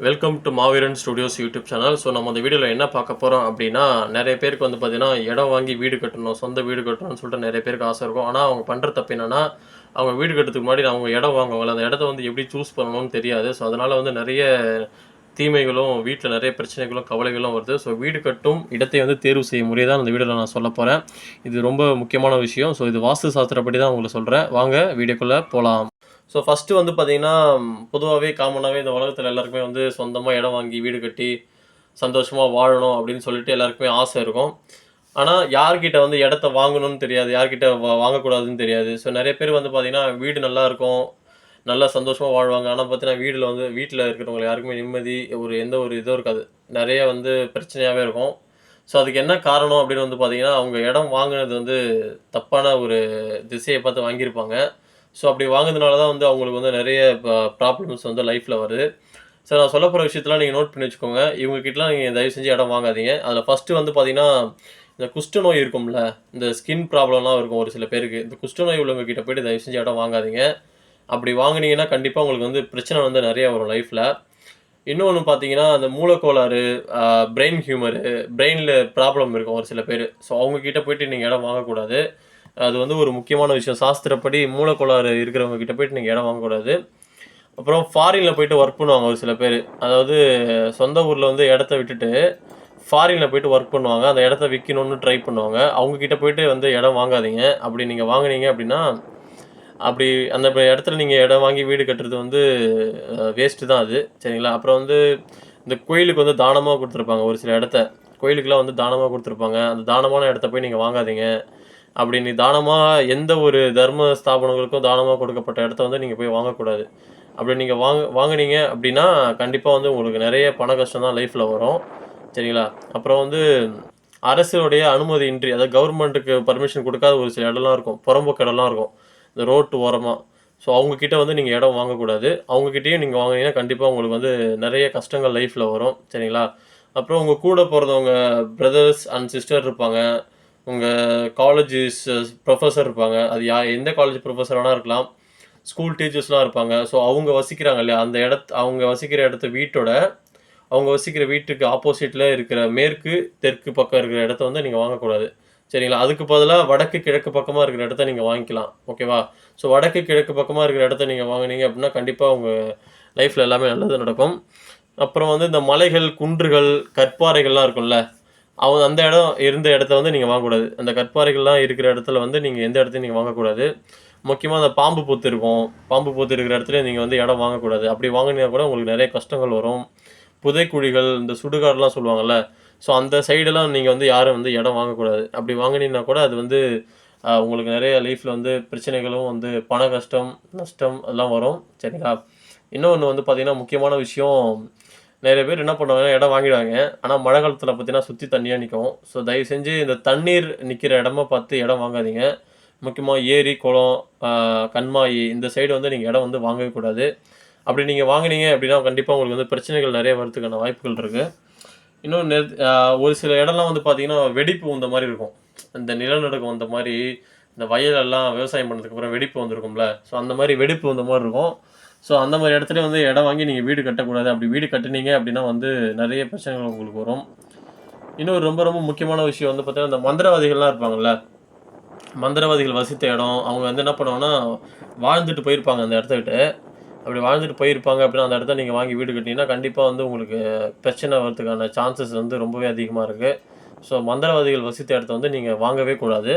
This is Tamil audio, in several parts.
Welcome to Maveeran studios YouTube channel so நம்ம இந்த வீடியோவில் என்ன பார்க்க போகிறோம் அப்படின்னா நிறைய பேருக்கு வந்து பார்த்தீங்கன்னா இடம் வாங்கி வீடு கட்டணும் சொந்த வீடு கட்டணும்னு சொல்லிட்டு நிறைய பேருக்கு ஆசை இருக்கும். ஆனால் அவங்க பண்ணுற தப்பு என்னன்னா அவங்க வீடு கட்டுறதுக்கு முன்னாடி அவங்க இடம் வாங்குவாங்கள அந்த இடத்த வந்து எப்படி சூஸ் பண்ணணும்னு தெரியாது. ஸோ அதனால் வந்து நிறைய தீமைகளும் வீட்டில் நிறைய பிரச்சனைகளும் கவலைகளும் வருது. ஸோ வீடு கட்டும் இடத்தை வந்து தேர்வு செய்யும் முறையை தான் அந்த வீடியோவில் நான் சொல்ல போகிறேன் இது ரொம்ப முக்கியமான விஷயம். ஸோ இது வாஸ்து சாஸ்திரப்படி தான் உங்களுக்கு சொல்கிறேன் வாங்க வீடியோக்குள்ளே போகலாம் ஸோ ஃபஸ்ட்டு வந்து பார்த்தீங்கன்னா பொதுவாகவே காமனாகவே இந்த உலகத்தில் எல்லாருக்குமே வந்து சொந்தமாக இடம் வாங்கி வீடு கட்டி சந்தோஷமாக வாழணும் அப்படின்னு சொல்லிட்டு எல்லாருக்குமே ஆசை இருக்கும். ஆனால் யார்கிட்ட வந்து இடத்த வாங்கணும்னு தெரியாது யார்கிட்ட வா- வாங்கக்கூடாதுன்னு தெரியாது. ஸோ நிறைய பேர் வந்து பார்த்திங்கன்னா வீடு நல்லா இருக்கும் நல்லா சந்தோஷமாக வாழ்வாங்க. ஆனால் பார்த்தீங்கன்னா வீட்டில் வந்து வீட்டில் இருக்கிறவங்க யாருக்குமே நிம்மதி ஒரு எந்த ஒரு இதுவும் இருக்காது. நிறைய வந்து பிரச்சனையாகவே இருக்கும். ஸோ அதுக்கு என்ன காரணம் அப்படின்னு வந்து பார்த்திங்கன்னா அவங்க இடம் வாங்கினது வந்து தப்பான ஒரு திசையை பார்த்து வாங்கியிருப்பாங்க. ஸோ அப்படி வாங்குறதுனால தான் வந்து அவங்களுக்கு வந்து நிறைய ப்ராப்ளம்ஸ் வந்து லைஃப்பில் வருது. சார் நான் சொல்ல போகிற விஷயத்தெலாம் நீங்கள் நோட் பண்ணி வச்சுக்கோங்க. இவங்ககிட்டலாம் நீங்கள் தயவு செஞ்சு இடம் வாங்காதீங்க. அதில் ஃபஸ்ட்டு வந்து பார்த்தீங்கன்னா இந்த குஷ்ட நோய் இருக்கும்ல இந்த ஸ்கின் ப்ராப்ளம்லாம் இருக்கும் ஒரு சில பேருக்கு. இந்த குஷ்ட நோய் உள்ளவங்ககிட்ட போயிட்டு தயவு செஞ்சு இடம் வாங்காதீங்க. அப்படி வாங்கினீங்கன்னா கண்டிப்பாக உங்களுக்கு வந்து பிரச்சனை வந்து நிறைய வரும் லைஃப்பில் இன்னொன்று பார்த்தீங்கன்னா அந்த மூலக்கோளாறு பிரெயின் ஹியூமரு பிரெயினில் ப்ராப்ளம் இருக்கும் ஒரு சில பேர். ஸோ அவங்கக்கிட்ட போயிட்டு நீங்கள் இடம் வாங்கக்கூடாது. அது வந்து ஒரு முக்கியமான விஷயம். சாஸ்திரப்படி மூலக்கோளாறு இருக்கிறவங்க கிட்ட போயிட்டு நீங்கள் இடம் வாங்கக்கூடாது. அப்புறம் ஃபாரினில் போயிட்டு ஒர்க் பண்ணுவாங்க ஒரு சில பேர். அதாவது சொந்த ஊரில் வந்து இடத்த விட்டுட்டு ஃபாரினில் போயிட்டு ஒர்க் பண்ணுவாங்க. அந்த இடத்த விற்கணும்னு ட்ரை பண்ணுவாங்க. அவங்கக்கிட்ட போயிட்டு வந்து இடம் வாங்காதீங்க. அப்படி நீங்கள் வாங்குனீங்க அப்படின்னா அப்படி அந்த இடத்துல நீங்கள் இடம் வாங்கி வீடு கட்டுறது வந்து வேஸ்ட்டு தான் அது. சரிங்களா? அப்புறம் வந்து இந்த கோயிலுக்கு வந்து தானமாக கொடுத்துருப்பாங்க ஒரு சில இடத்த. கோயிலுக்குலாம் வந்து தானமாக கொடுத்துருப்பாங்க. அந்த தானமான இடத்த போய் நீங்கள் வாங்காதீங்க. அப்படி நீ தானமாக எந்த ஒரு தர்ம ஸ்தாபனங்களுக்கும் தானமாக கொடுக்கப்பட்ட இடத்த வந்து நீங்கள் போய் வாங்கக்கூடாது. அப்படி நீங்கள் வாங்க வாங்குனீங்க அப்படின்னா கண்டிப்பாக வந்து உங்களுக்கு நிறைய பண கஷ்டம் தான் லைஃப்பில் வரும். சரிங்களா? அப்புறம் வந்து அரசுடைய அனுமதி இன்றி அதாவது கவர்மெண்ட்டுக்கு பர்மிஷன் கொடுக்காத ஒரு சில இடம்லாம் இருக்கும். புறம்போக்கு இடம்லாம் இருக்கும். இந்த ரோட்டு ஓரமாக ஸோ அவங்கக்கிட்ட வந்து நீங்கள் இடம் வாங்கக்கூடாது. அவங்கக்கிட்டேயும் நீங்கள் வாங்குனீங்கன்னா கண்டிப்பாக உங்களுக்கு வந்து நிறைய கஷ்டங்கள் லைஃப்பில் வரும். சரிங்களா? அப்புறம் உங்கள் கூட பிறந்தவங்க பிரதர்ஸ் அண்ட் சிஸ்டர் இருப்பாங்க. உங்கள் காலேஜ் ப்ரொஃபஸர் இருப்பாங்க. அது யா எந்த காலேஜ் ப்ரொஃபஸர் வேணால் இருக்கலாம். ஸ்கூல் டீச்சர்ஸ்லாம் இருப்பாங்க. ஸோ அவங்க வசிக்கிறாங்க இல்லையா? அந்த இடத்து அவங்க வசிக்கிற இடத்த வீட்டோட அவங்க வசிக்கிற வீட்டுக்கு ஆப்போசிட்டில் இருக்கிற மேற்கு தெற்கு பக்கம் இருக்கிற இடத்த வந்து நீங்கள் வாங்கக்கூடாது. சரிங்களா? அதுக்கு பதிலாக வடக்கு கிழக்கு பக்கமாக இருக்கிற இடத்த நீங்கள் வாங்கிக்கலாம். ஓகேவா ஸோ வடக்கு கிழக்கு பக்கமாக இருக்கிற இடத்த நீங்கள் வாங்குனீங்க அப்படின்னா கண்டிப்பாக உங்கள் லைஃப்பில் எல்லாமே நல்லது நடக்கும். அப்புறம் வந்து இந்த மலைகள் குன்றுகள் கற்பாறைகள்லாம் இருக்கும்ல? அவங்க அந்த இடம் இருந்த இடத்த வந்து நீங்கள் வாங்கக்கூடாது. அந்த கற்பாறைகள்லாம் இருக்கிற இடத்துல வந்து நீங்கள் எந்த இடத்தையும் நீங்கள் வாங்கக்கூடாது. முக்கியமாக அந்த பாம்பு பூத்து இருக்கும். பாம்பு பூத்து இருக்கிற இடத்துல நீங்கள் வந்து இடம் வாங்கக்கூடாது. அப்படி வாங்கினா கூட உங்களுக்கு நிறைய கஷ்டங்கள் வரும். புதைக்குழிகள் இந்த சுடுகாடுலாம் சொல்லுவாங்கள்ல ஸோ அந்த சைடெல்லாம் நீங்கள் வந்து யாரும் வந்து இடம் வாங்கக்கூடாது. அப்படி வாங்கினீங்கன்னா கூட அது வந்து உங்களுக்கு நிறைய லைஃப்பில் வந்து பிரச்சனைகளும் வந்து பண கஷ்டம் நஷ்டம் எல்லாம் வரும். சரிங்களா? இன்னொன்று வந்து பார்த்திங்கன்னா முக்கியமான விஷயம் நிறைய பேர் என்ன பண்ணுவாங்க இடம் வாங்கிடுவாங்க. ஆனால் மழை காலத்தில் பார்த்தீங்கன்னா சுற்றி தண்ணியாக நிற்கும் ஸோ தயவு செஞ்சு இந்த தண்ணீர் நிற்கிற இடமா பார்த்து இடம் வாங்காதீங்க. முக்கியமாக ஏரி குளம் கண்மாயி கண்மாய் இந்த சைடு வந்து நீங்கள் இடம் வந்து வாங்கவே கூடாது. அப்படி நீங்கள் வாங்குனீங்க அப்படின்னா கண்டிப்பாக உங்களுக்கு வந்து பிரச்சனைகள் நிறைய வரதுக்கான வாய்ப்புகள் இருக்குது இன்னும் நெ ஒரு சில இடம்லாம் வந்து பார்த்திங்கன்னா வெடிப்பு வந்த மாதிரி இருக்கும். இந்த நிலநடுக்கம் வந்த மாதிரி இந்த வயலெல்லாம் விவசாயம் பண்ணதுக்கு அப்புறம் வெடிப்பு வந்திருக்கும்ல. ஸோ அந்த மாதிரி வெடிப்பு வந்த மாதிரி இருக்கும். ஸோ அந்த மாதிரி இடத்துல வந்து இடம் வாங்கி நீங்கள் வீடு கட்டக்கூடாது. அப்படி வீடு கட்டுனீங்க அப்படின்னா வந்து நிறைய பிரச்சனைகள் உங்களுக்கு வரும். இன்னொரு ரொம்ப ரொம்ப முக்கியமான விஷயம் வந்து பார்த்தீங்கன்னா இந்த மந்திரவாதிகள்லாம் இருப்பாங்கல்ல? மந்திரவாதிகள் வசித்த இடம் அவங்க வந்து என்ன பண்ணுவாங்கன்னா வாழ்ந்துட்டு போயிருப்பாங்க அந்த இடத்த விட்டு. அப்படி வாழ்ந்துட்டு போயிருப்பாங்க அப்படின்னா அந்த இடத்த நீங்கள் வாங்கி வீடு கட்டினீங்கன்னா கண்டிப்பாக வந்து உங்களுக்கு பிரச்சனை வரதுக்கான சான்சஸ் வந்து ரொம்பவே அதிகமாக இருக்குது ஸோ மந்திரவாதிகள் வசித்த இடத்த வந்து நீங்கள் வாங்கவே கூடாது.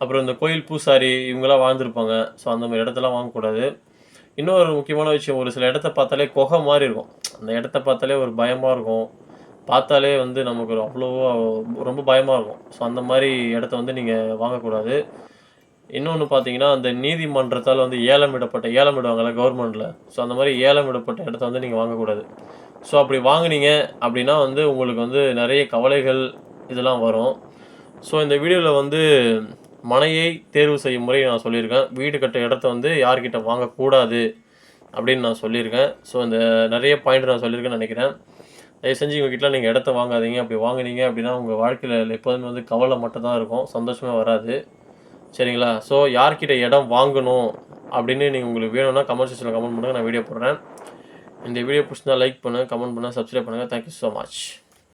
அப்புறம் இந்த கோயில் பூசாரி இவங்களாம் வாழ்ந்துருப்பாங்க. ஸோ அந்த மாதிரி இடத்தெல்லாம் வாங்கக்கூடாது. இன்னொரு முக்கியமான விஷயம் ஒரு சில இடத்த பார்த்தாலே குகை மாதிரி இருக்கும். அந்த இடத்த பார்த்தாலே ஒரு பயமாக இருக்கும். பார்த்தாலே வந்து நமக்கு ஒரு ரொம்ப பயமாக இருக்கும். ஸோ அந்த மாதிரி இடத்த வந்து நீங்கள் வாங்கக்கூடாது. இன்னொன்று பார்த்தீங்கன்னா அந்த நீதிமன்றத்தால் வந்து ஏலம் விடப்பட்ட ஏலம் விடுவாங்கல்ல கவர்மெண்ட்டில் ஸோ அந்த மாதிரி ஏலம் விடப்பட்ட இடத்த வந்து நீங்கள் வாங்கக்கூடாது. ஸோ அப்படி வாங்குனீங்க அப்படின்னா வந்து உங்களுக்கு வந்து நிறைய கவலைகள் இதெல்லாம் வரும். ஸோ இந்த வீடியோவில் வந்து மனையை தேர்வு செய்யும் முறை நான் சொல்லியிருக்கேன். வீடு கட்ட இடத்த வந்து யார்கிட்ட வாங்கக்கூடாது அப்படின்னு நான் சொல்லியிருக்கேன். ஸோ இந்த நிறைய பாயிண்ட் நான் சொல்லியிருக்கேன்னு நினைக்கிறேன். தயவு செஞ்சு இவங்ககிட்ட நீங்கள் இடத்த வாங்காதீங்க. அப்படி வாங்குனீங்க அப்படின்னா உங்கள் வாழ்க்கையில் எப்போதுமே வந்து கவலை மட்டும் தான் இருக்கும். சந்தோஷமே வராது. சரிங்களா? ஸோ யார்கிட்ட இடம் வாங்கணும் அப்படின்னு நீங்கள் உங்களுக்கு வேணும்னா கமெண்ட் செக்ஷனில் கமெண்ட் பண்ணுங்கள் நான் வீடியோ போடுறேன். இந்த வீடியோ பிடிச்சிருந்தா லைக் பண்ணுங்கள் கமெண்ட் பண்ணுங்கள் சப்ஸ்கிரைப் பண்ணுங்கள் தேங்க்யூ ஸோ மச்